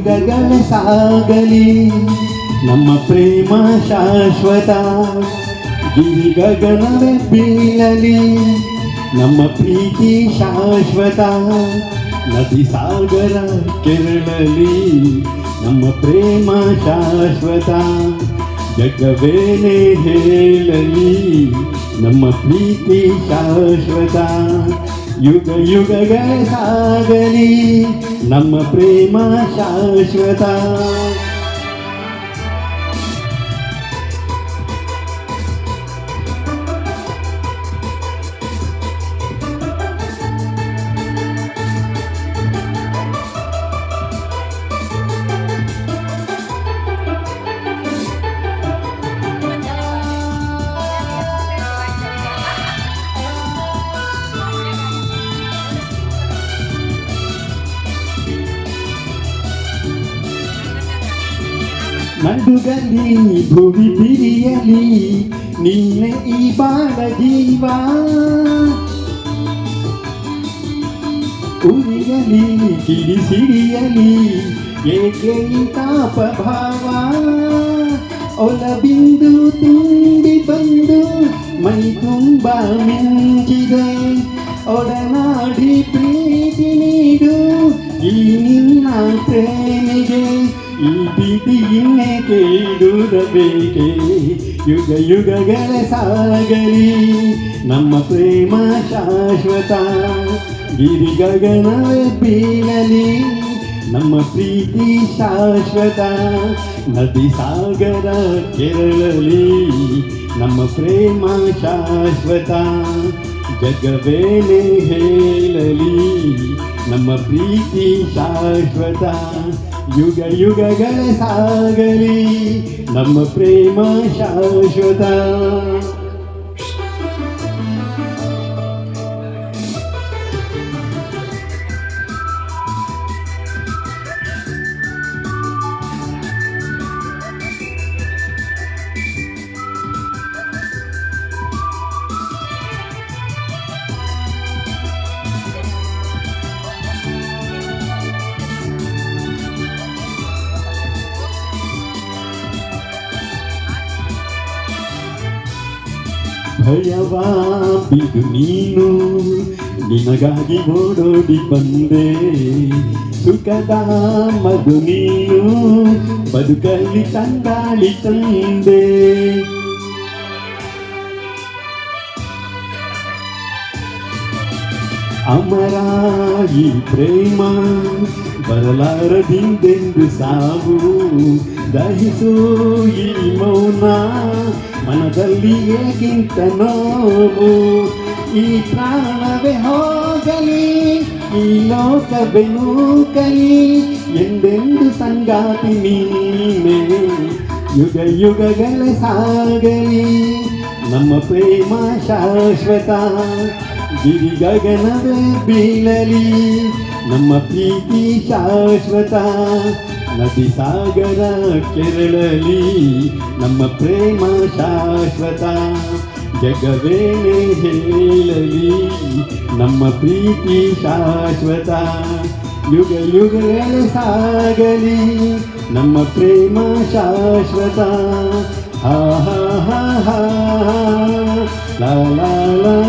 ಯುಗಗಳ ಸಾಗಲಿ ನಮ್ಮ ಪ್ರೇಮ ಶಾಶ್ವತ. ಗಿರಿ ಗಗನವೇ ಬೀಳಲಿ. ನಮ್ಮ ಪ್ರೀತಿ ಶಾಶ್ವತ. ನದಿ ಸಾಗರ ಕೆರಳಲಿ. ನಮ್ಮ ಪ್ರೇಮ ಶಾಶ್ವತ. ಜಗವೇನೆ ಹೇಳಲಿ. ನಮ್ಮ ಪ್ರೀತಿ ಶಾಶ್ವತ. ಯುಗ ಯುಗಗಳ ಸಾಗಲಿ ನಮ್ಮ ಪ್ರೇಮ ಶಾಶ್ವತ. ನಡುಗಲಿ ಭುವಿ ಬಿರಿಯಲಿ ನಿನ್ನೆ ಈ ಬಾಳ ಜೀವ ಉರಿಯಲಿ ಕಿಡಿ ಸಿಡಿಯಲಿ ಏಕೆ ತಾಪ ಭಾವ ಒಲ ಬಿಂದು ತುಂಬಿ ಬಂದು ಮೈ ತುಂಬ ಮಿಂಚಿದೆ. ಒಡನಾಡಿ ಪ್ರೀತಿ ನೀಡು, ಈ ನಿನ್ನ ಪ್ರೇಮಿಗೆ. ಈ ಪ್ರೀತಿ ಇನ್ನೇ ಕೇಳುರಬೇಕೆ ಯುಗ ಯುಗಗಳ ಸಾಗಲಿ, ನಮ್ಮ ಪ್ರೇಮ ಶಾಶ್ವತ. ಗಿರಿ ಗಗನವೇ ಬೀಳಲಿ, ನಮ್ಮ ಪ್ರೀತಿ ಶಾಶ್ವತ. ನದಿ ಸಾಗರ ಕೆರಳಲಿ, ನಮ್ಮ ಪ್ರೇಮ ಶಾಶ್ವತ. ಜಗವೇನೆ ಹೇಳಲಿ, ನಮ್ಮ ಪ್ರೀತಿ ಶಾಶ್ವತ. ಯುಗ ಯುಗಗಳ ಸಾಗಲಿ ನಮ್ಮ ಪ್ರೇಮ ಶಾಶ್ವತ. ಭಯವಾ ಬಿಡು ನೀನು ನಿನಗಾಗಿ ಓಡೋಡಿ ಬಂದೆ. ಸುಖದ ಮಧು ನೀನು ಬದುಕಲ್ಲಿ ತಂದಾಳಿ ತಂದೆ. ಅಮರಾಯಿ ಪ್ರೇಮ ಬರಲಾರದಿಂದೆಂದು ಸಾವು ದಹಿಸು ಈ ಮೌನ ಮನದಲ್ಲಿ ಏಕಿಂತ ನೋವು ಈ ಪ್ರಾಣವೇ ಹೋಗಲಿ ಈ ಲೋಕವೇ ನೂಕಲಿ ಎಂದೆಂದು ಸಂಗಾತಿ ನೀನೆ ಯುಗ ಯುಗಗಳ ಸಾಗಲಿ ನಮ್ಮ ಪ್ರೇಮ ಶಾಶ್ವತ ಗಿರಿ ಗಗನವೇ ಬೀಳಲಿ ನಮ್ಮ ಪ್ರೀತಿ ಶಾಶ್ವತ. ನದಿ ಸಾಗರ ಕೆರಳಲಿ ನಮ್ಮ ಪ್ರೇಮ ಶಾಶ್ವತ. ಜಗವೇನೆ ಹೇಳಲಿ ನಮ್ಮ ಪ್ರೀತಿ ಶಾಶ್ವತ. ಯುಗ ಯುಗಗಳು ಸಾಗಲಿ ನಮ್ಮ ಪ್ರೇಮ ಶಾಶ್ವತ. ಹಾ ಹಾ ಹಾ ಹಾ ಲಾ ಲಾ.